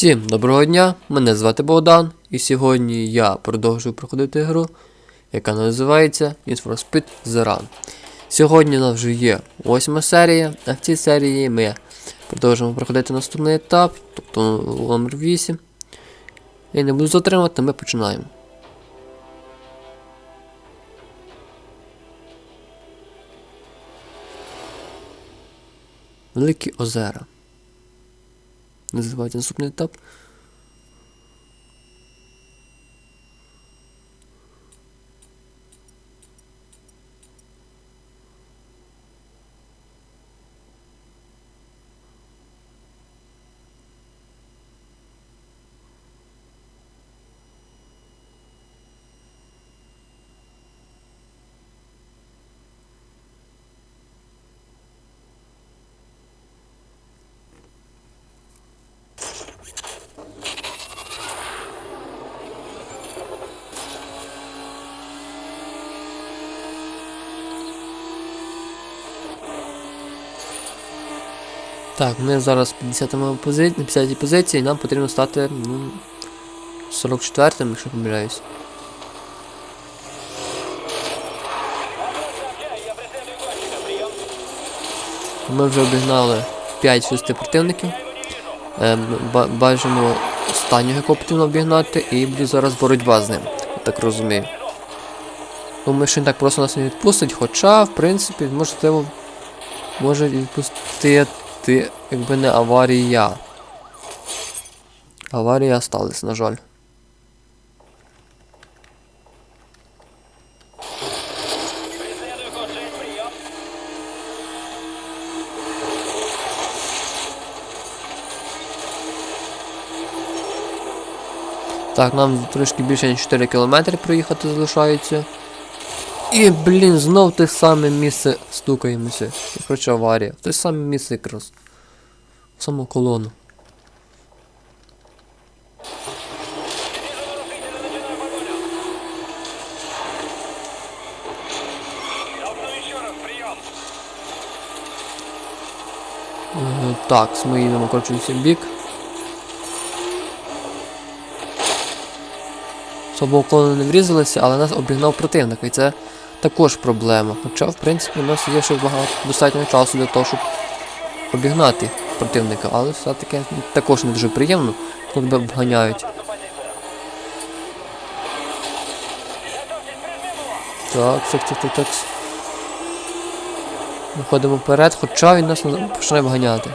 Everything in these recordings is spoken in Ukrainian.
Всім доброго дня, мене звати Богдан, і сьогодні я продовжую проходити гру, яка називається Need for Speed The Run. Сьогодні у нас вже є восьма серія, а в цій серії ми продовжуємо проходити наступний етап, тобто номер 8. Я не буду затримувати, ми починаємо. Великі озера. Називається наступний етап. Так, ми зараз 50 пози... на 50 позиції, нам потрібно стати ну, 44-м, якщо помиляюсь. Ми вже обігнали 5-6 противників. Ем, ба- бажано останнього, якого потрібно обігнати, і буде зараз боротьба з ним, так розумію. Думаю, що він так просто нас не відпустить, хоча, в принципі, можливо, може відпустити, якби не аварія. Аварія сталася, на жаль. Так, нам трошки більше ніж 4 кілометри проїхати залишається. І, блін, знов те саме місце стукаємося. І коротше аварія. Те саме місце якраз. Саму колону. Е, Так, ми їдемо коротше в бік. Слабо колони не врізалися, але нас обігнав противник, і це також проблема. Хоча, в принципі, у нас є ще багато достатньо часу для того, щоб обігнати противника, але все-таки також не дуже приємно, коли тебе обганяють. Так, так, так, так, так. Виходимо вперед, хоча він нас не почне обганяти.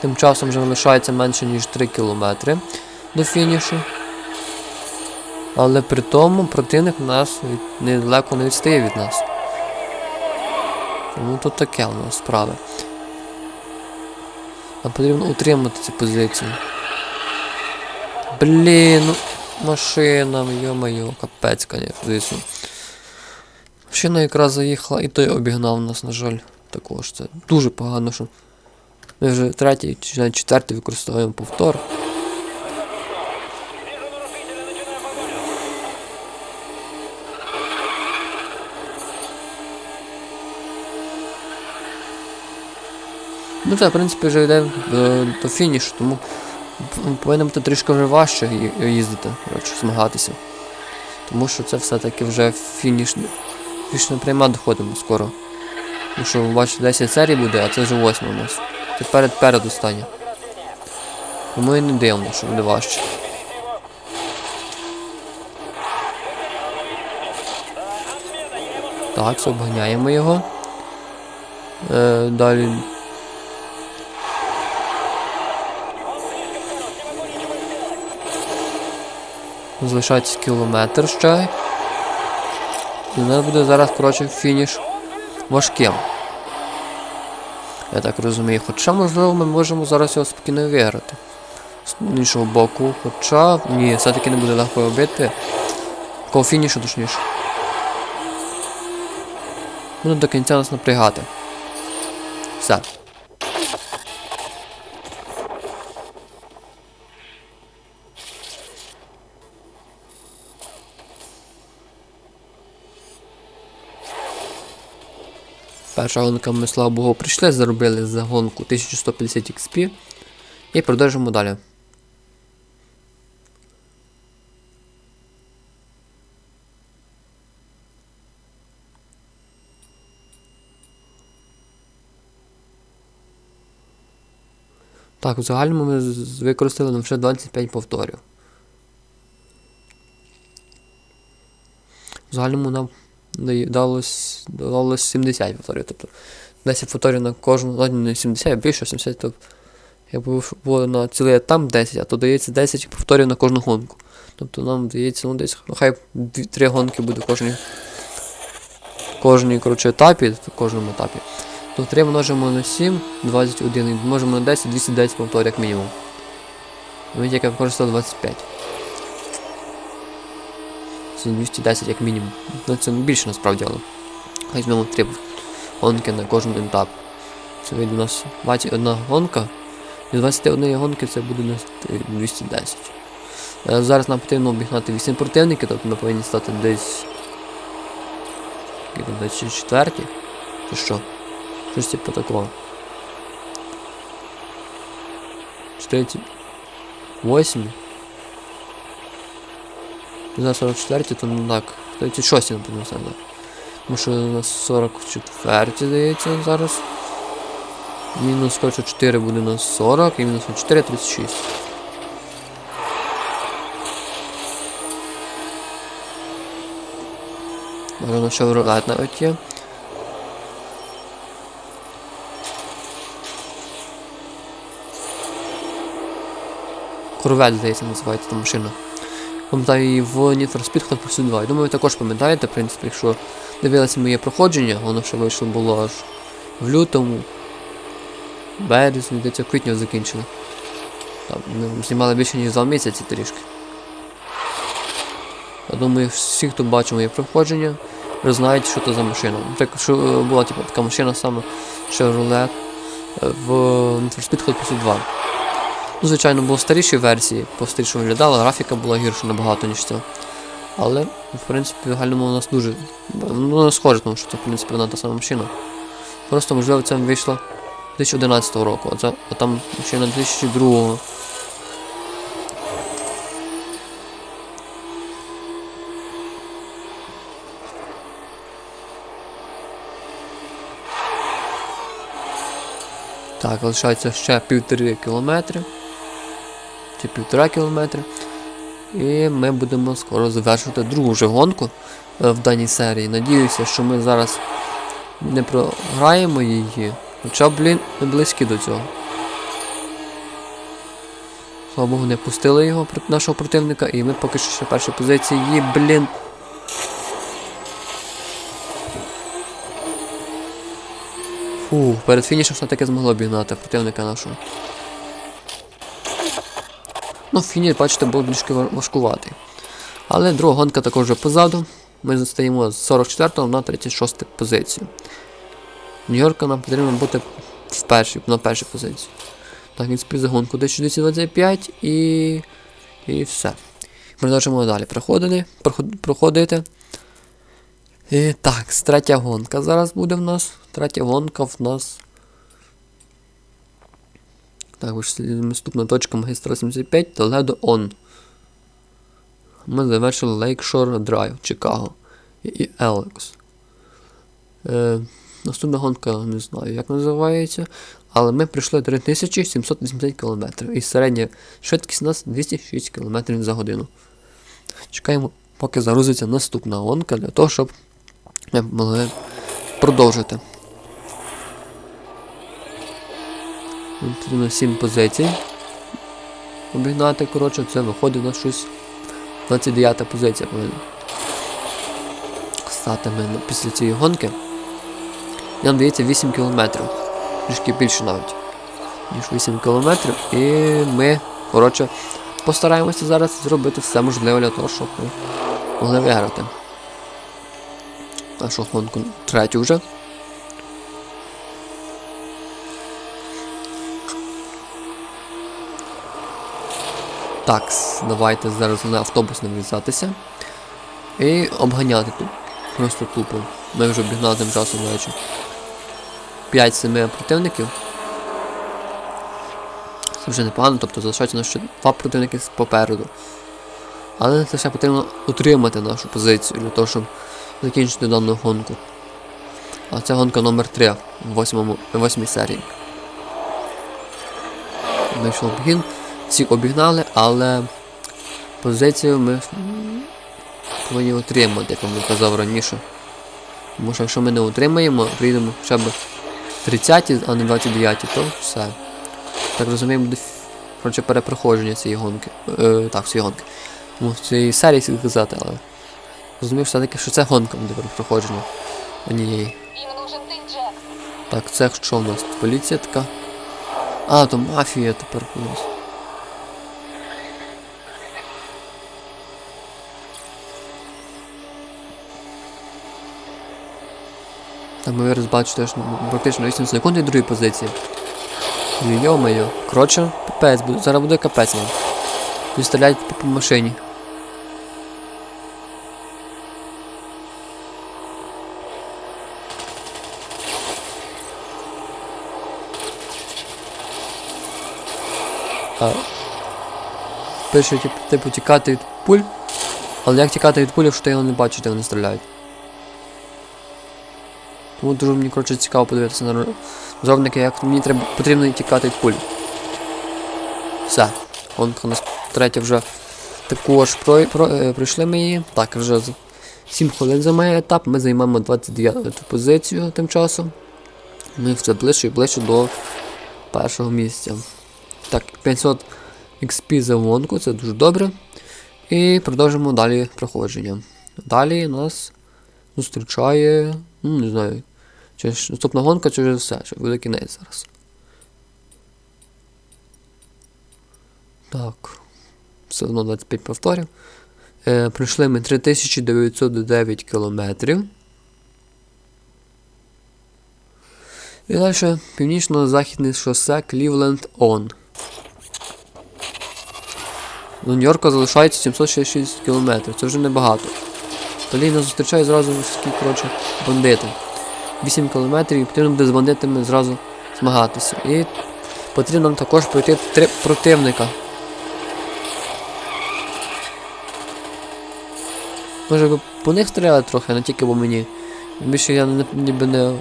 Тим часом вже лишається менше ніж 3 кілометри до фінішу. Але при тому противник нас недалеко не відстає від нас. Тому тут таке у нас справи. Нам потрібно утримати цю позицію. Блін, ну, машина, йо-моє, капець, звісно. Машина якраз заїхала і той обігнав нас, на жаль, також. Це дуже погано, що ми вже третій чи навіть четвертий використовуємо повтор. Ну це, в принципі, вже йде до, до фінішу, тому повинно бути трішки вже важче їздити, коротше, змагатися. Тому що це все-таки вже фініш. Фінішна пряма доходимо скоро. Тому що, бачите, 10 серій буде, а це вже 8 у нас. Це перед перед стане. Тому і не дивно, що буде важче. Так, обганяємо його. Е, далі. Залишається кілометр ще. І у нас буде зараз, коротше, фініш важким. Я так розумію. Хоча, можливо, ми можемо зараз його спокійно виграти. З іншого боку, хоча. Ні, все-таки не буде легко робити. Такого фінішу точніше. Буде до кінця нас напрягати. Все. Перша гонка ми, слава Богу, прийшли, заробили за гонку 1150 XP. І продовжимо далі. Так, в загальному ми використали лише 25 повторів. В загальному нам далось, далось 70 повторів. Тобто 10 повторів на кожну, ну, не 70, а більше 70, то якби було на цілий етап 10, а то дається 10 повторів на кожну гонку. Тобто нам дається, ну десь, ну хай 3 гонки буде в кожній, коротше, етапі, кожному етапі. То 3 множимо на 7, 21, і множимо на 10, 210 повторів як мінімум. Ми тільки використали 25. Це 210 як мінімум. Ну це більше насправді, але. Хай візьмемо 3 гонки на кожен етап. Це вийде у нас 21 гонка. І 21 гонки це буде нас 210. Е, Зараз нам потрібно обігнати 8 противників, тобто ми повинні стати десь. які там, Десь четверті? Чи що? Щось типу такого. 48. За 44, то ну так. 36 нам потрібно стати. Тому що у нас 44, здається, зараз. Мінус коротше 4 буде у нас 40 і мінус 4 36. Може на Chevrolet навіть є. Корвет, здається, називається та машина. Пам'ятаю її в Need for Speed Hot Pursuit 2. Я думаю, ви також пам'ятаєте, в принципі, якщо дивилися моє проходження, воно ще вийшло було аж в лютому, березні, десь в квітні закінчили. Там, ми знімали більше ніж за місяці трішки. Я думаю, всі, хто бачив моє проходження, вже знають, що це за машина. Так, що е, була типу, така машина саме Chevrolet е, в Speed Hot Pursuit 2. Ну, звичайно, були старіші версії, постаріше виглядала, графіка була гірша набагато, ніж ця. Але, в принципі, загальному у нас дуже. Ну, не схоже, тому що це, в принципі, одна та сама машина. Просто, можливо, це вийшло 2011 року, а, це, а там машина 2002. Так, лишається ще півтори кілометри. Чи півтора кілометри. І ми будемо скоро завершувати другу вже гонку е, в даній серії. Надіюся, що ми зараз не програємо її. Хоча, блін, ми близькі до цього. Слава Богу, не пустили його нашого противника, і ми поки що ще перші позиції. Є, блін. Фу, перед фінішем все-таки змогло обігнати противника нашого. Ну, фініш, бачите, був трішки ва- важкуватий. Але друга гонка також вже позаду. Ми застаємо з 44 на 36 позицію. Нью-Йорка нам потрібно бути в першій, на першій позиції. Так, він спів за гонку 1225 і. і все. Продовжуємо далі проходити. проходити. І так, третя гонка зараз буде в нас. Третя гонка в нас. Так, ось наступна точка магістра 75 Толедо Он. Ми завершили Lakeshore Drive, Чикаго і Елекс. Е, наступна гонка не знаю, як називається. Але ми пройшли 3780 км. І середня швидкість у нас 206 км за годину. Чекаємо, поки загрузиться наступна гонка для того, щоб ми могли продовжити. Нам Потрібно 7 позицій. Обігнати, коротше, це виходить на щось 29 позиція повинна. Стати після цієї гонки. Нам дається 8 кілометрів. Трішки більше навіть. Ніж 8 кілометрів. І ми, коротше, постараємося зараз зробити все можливе для того, щоб ми могли виграти. Нашу гонку третю вже. Так, давайте зараз на автобус нав'язатися. І обганяти тут. Просто тупо. Ми вже обігнали тим часом, речі. 5-7 противників. Це вже непогано, тобто залишається на ще два противники попереду. Але це ще потрібно утримати нашу позицію для того, щоб закінчити дану гонку. А це гонка номер 3 в восьмому, в серії. Вийшов обгін, всі обігнали, але позицію ми повинні отримати, як вам казав раніше. Тому що якщо ми не отримаємо, прийдемо хоча б 30, а не 29, то все. Так розуміємо, буде коротше, перепроходження цієї гонки. Е, так, цієї гонки. Ну, цієї серії слід казати, але розумію все-таки, що це гонка буде перепроходження Джек. Так, це що в нас? Поліція така. А, то мафія тепер у нас. Так, ми зараз бачите, що ну, практично 8 секунд і другій позиції. Йо-моє. Коротше, капець буде. Зараз буде капець. Тут стріляють по, по машині. А, пише, типу, тікати від пуль. Але як тікати від пуль, якщо ти його не бачиш, де вони стріляють? Тому дуже мені коротше цікаво подивитися на розробники, як мені треба потрібно тікати від пуль. Все. Гонка у нас третя вже також про, про, е, пройшли ми її. Так, вже 7 хвилин займає етап, ми займаємо 29 позицію тим часом. Ми все ближче і ближче до першого місця. Так, 500 XP за гонку, це дуже добре. І продовжимо далі проходження. Далі нас зустрічає. Ну, не знаю. Чи ж наступна гонка, чи вже все, чи буде кінець зараз. Так. Все одно 25 повторів. Е, пройшли ми 3909 кілометрів. І далі північно-західне шосе Клівленд Он. До Нью-Йорка залишається 766 кілометрів, це вже небагато. Тоді нас зустрічає зразу такі, коротше, бандити. 8 кілометрів і потрібно буде з бандитами зразу змагатися. І потрібно нам також пройти три противника. Може би по них стріляти трохи, не тільки по мені. Більше я ніби не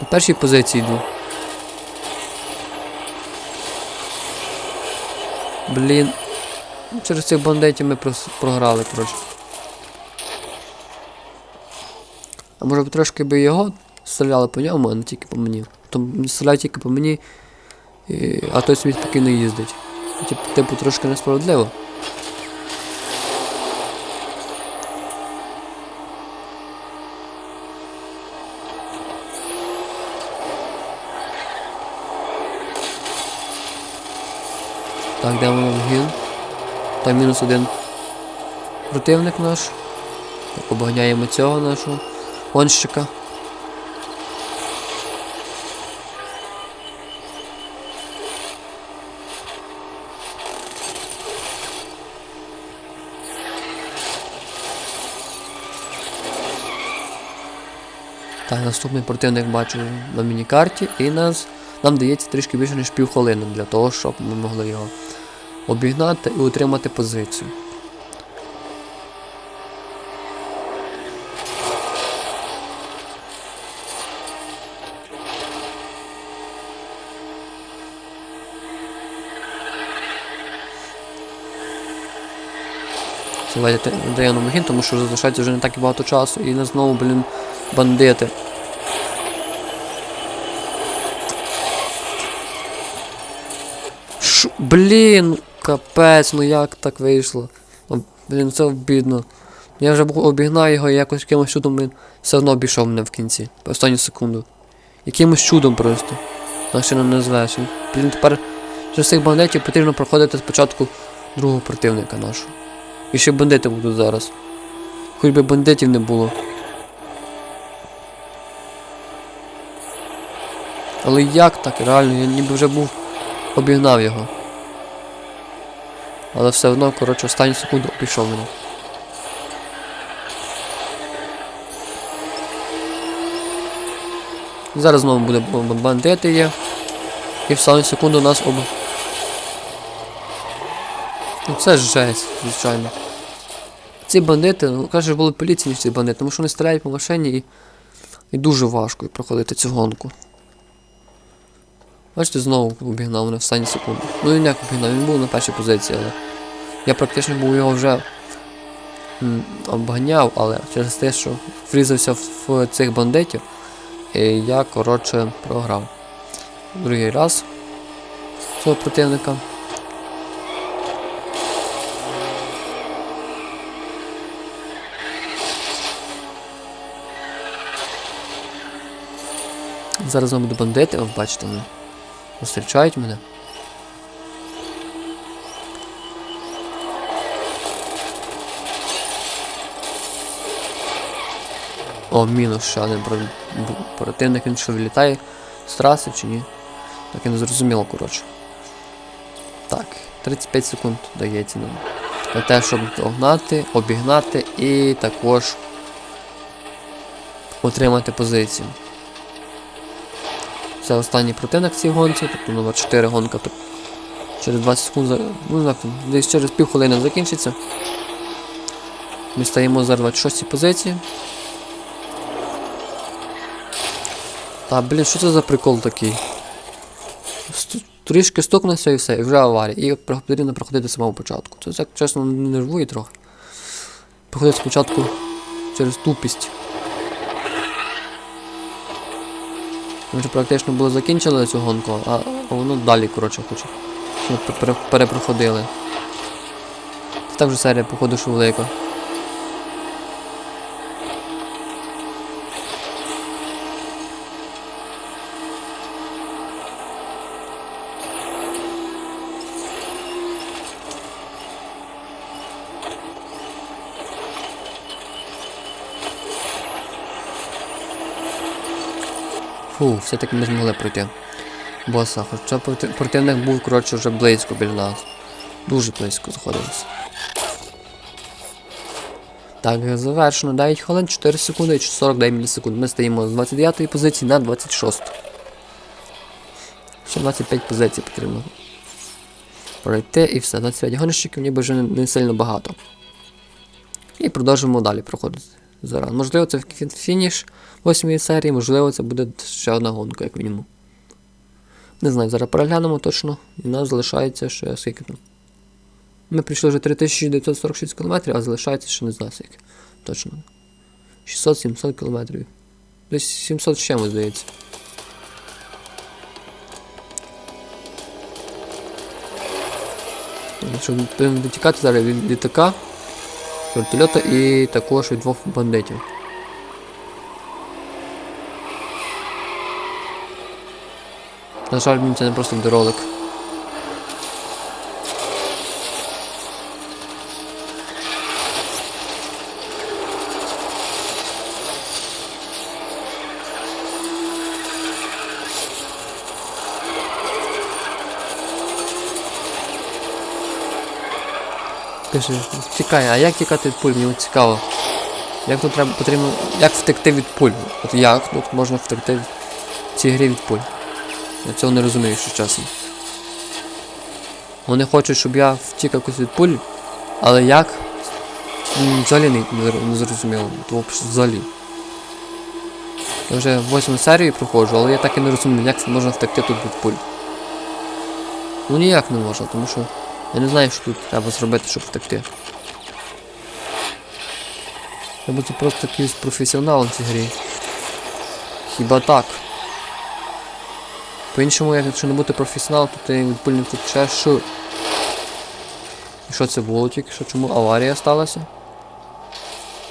на першій позиції йду. Блін. Через цих бандитів ми програли, коротше. А може б трошки би його стріляли по ньому, а не тільки по мені. То стріляють тільки по мені, і... а той собі спокійно їздить. Типу, типу трошки несправедливо. Так, де воно вгін? Там мінус один противник наш. Так, обганяємо цього нашого гонщика. Так, наступний противник бачу на міні-карті і нас, нам дається трішки більше ніж півхвилини для того, щоб ми могли його обігнати і утримати позицію. Давайте даємо гін, тому що залишається вже не так і багато часу, і нас знову, блін, бандити. Ш... Блін, капець, ну як так вийшло? О, блін, це обідно. Я вже обігнав його і якось якимось чудом він все одно обійшов мене в кінці. Останню секунду. Якимось чудом просто. Ще не назвеш. Блін, тепер з цих бандитів потрібно проходити спочатку другого противника нашого. І ще бандити будуть зараз. Хоч би бандитів не було. Але як так? Реально, я ніби вже був обігнав його. Але все одно, коротше, останню секунду обійшов мене. Зараз знову буде бандити є. І в саму секунду нас об. Ну це ж жесть, звичайно. Ці бандити, ну краще були поліції, ніж ці бандити, тому що вони стріляють по машині і, і дуже важко проходити цю гонку. Бачите, знову обігнав мене в останні секунди. Ну він як обігнав, він був на першій позиції, але я практично був його вже обганяв, але через те, що врізався в, в цих бандитів, і я, коротше, програв. Другий раз цього противника. Зараз знову буду бандити, ви бачите, зустрічають мене. О, мінус ще один противник, він що вилітає з траси чи ні? Так і не зрозуміло, коротше. Так, 35 секунд дається нам. На те, щоб догнати, обігнати і також отримати позицію. Це останній противник в цій гонці, тобто номер 4 гонка через 20 секунд, ну там, десь через півхвилини закінчиться. Ми стаємо за 26 позиції. Та блін, що це за прикол такий? Трішки стукнувся і все, і вже аварія. І потрібно проходити з самого початку. Це так чесно не нервує трохи. Проходити спочатку через тупість. Ми вже практично було закінчили цю гонку, а, воно далі, коротше, хоче. Ми перепроходили. Це так вже серія, походу, що велика. Фу, все-таки ми змогли пройти. Боса, хоча противник був, коротше, вже близько біля нас. Дуже близько знаходилися. Так, завершено 9 хвилин, 4 секунди і 49 мілісекунд. Ми стоїмо з 29 позиції на 26. Ще 25 позицій потрібно. Пройти і все. 25 гонщиків ніби вже не, сильно багато. І продовжуємо далі проходити. Зараз. Можливо, це фі- фініш восьмої серії, можливо, це буде ще одна гонка, як мінімум. Не знаю, зараз переглянемо точно. І нас залишається ще скільки там. Ми прийшли вже 3946 км, а залишається ще не знаю скільки. Точно. 600-700 км. Десь 700 з чимось, здається. Щоб дотікати зараз від літака, вертольота і також від двох бандитів. На жаль, мені це не просто відеоролик. Пише, тікай, а як тікати від пуль? Мені цікаво. Як тут треба потрібно. Як втекти від пуль? От як тут можна втекти в цій грі від пуль? Я цього не розумію, що часом. Вони хочуть, щоб я втік якось від пуль, але як? М, Взагалі не, не, зрозуміло. То взагалі. Я вже восьму серію проходжу, але я так і не розумію, як можна втекти тут від пуль. Ну ніяк не можна, тому що я не знаю, що тут треба зробити, щоб втекти. Я бути просто якийсь професіоналом в цій грі. Хіба так? По-іншому, якщо не бути професіоналом, то ти від пуль не втечеш. Що? І що це було тільки що? Чому аварія сталася?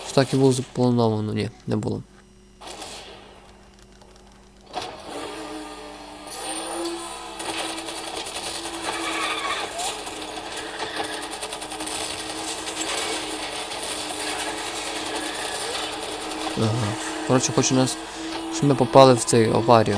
Що так і було заплановано? Ні, не було. Коротше, хочу нас, щоб ми попали в цю аварію.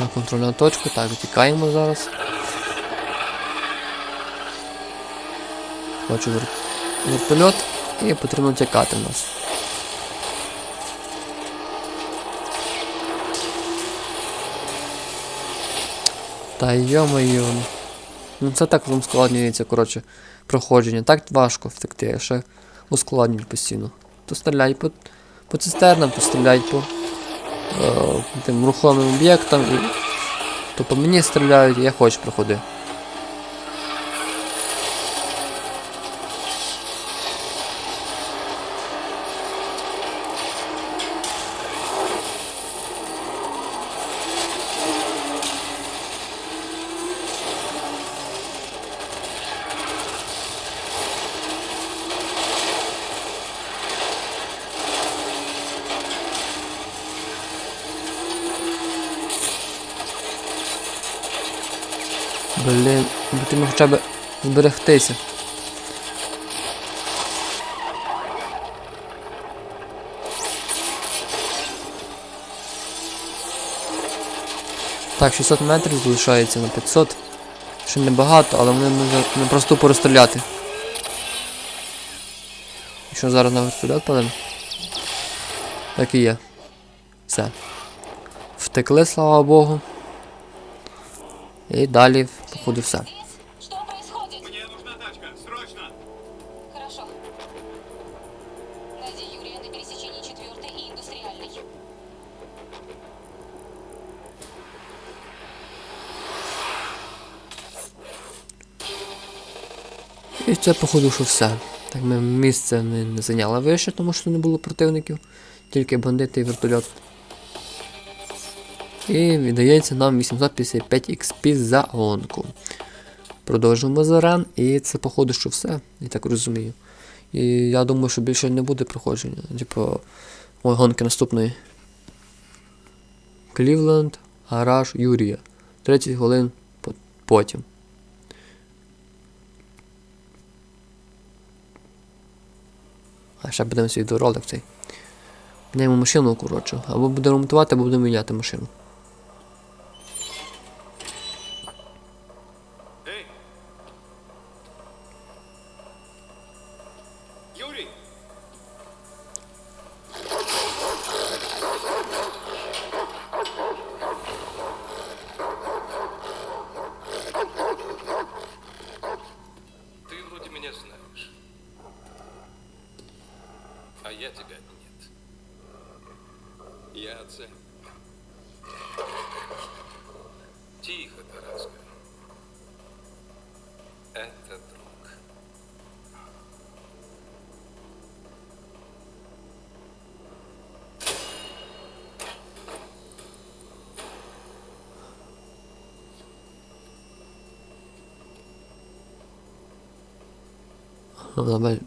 На контрольну точку, так, тікаємо зараз. Вер... вертольот і потрібно тікати нас. Та йо-моє. Ну це так ускладнюється, коротше, проходження. Так важко втекти, я ще ускладнюють постійно. То стріляй по, по цистернам, то стріляй по е, тим рухомим об'єктам. І, то по мені стріляють, я хочу проходи. Блін, потрібно хоча б зберегтися. Так, 600 метрів залишається на 500. Ще небагато, але можуть не просто порозстріляти. Якщо зараз на вертольот падемо. Так і є. Все. Втекли, слава Богу. І далі, походу, все. Что происходит? Мне нужна тачка, срочно! Хорошо. Найди Юрия на пересечении 4 и индустриальной. І це, походу, що все. Так ми місце не, не зайняли вище, тому що не було противників, тільки бандити і вертольот. І віддається нам 855 XP за гонку. Продовжуємо за ран, і це, походу, що все, я так розумію. І я думаю, що більше не буде проходження. Типу, ой, гонки наступної. Клівленд, гараж, Юрія. 30 хвилин потім. А ще будемо свій відеоролик цей. Міняємо машину, коротше. Або будемо ремонтувати, або будемо міняти машину.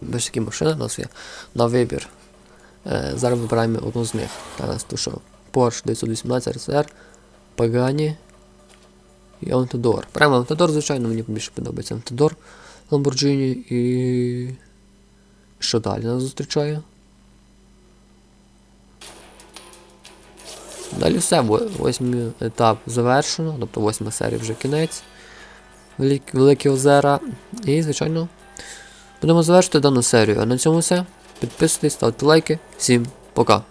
Без такі машини у нас є на вибір. Зараз вибираємо одну з них. Зараз то що Porsche 918 RSR, Pagani і Aventador. Прямо Aventador, звичайно, мені більше подобається Aventador, Lamborghini і. Що далі нас зустрічає? Далі все, во- восьмий етап завершено, тобто восьма серія вже кінець. Великі озера. І, звичайно, Будемо завершити дану серію. А на цьому все. Підписуйтесь, ставте лайки. Всім пока.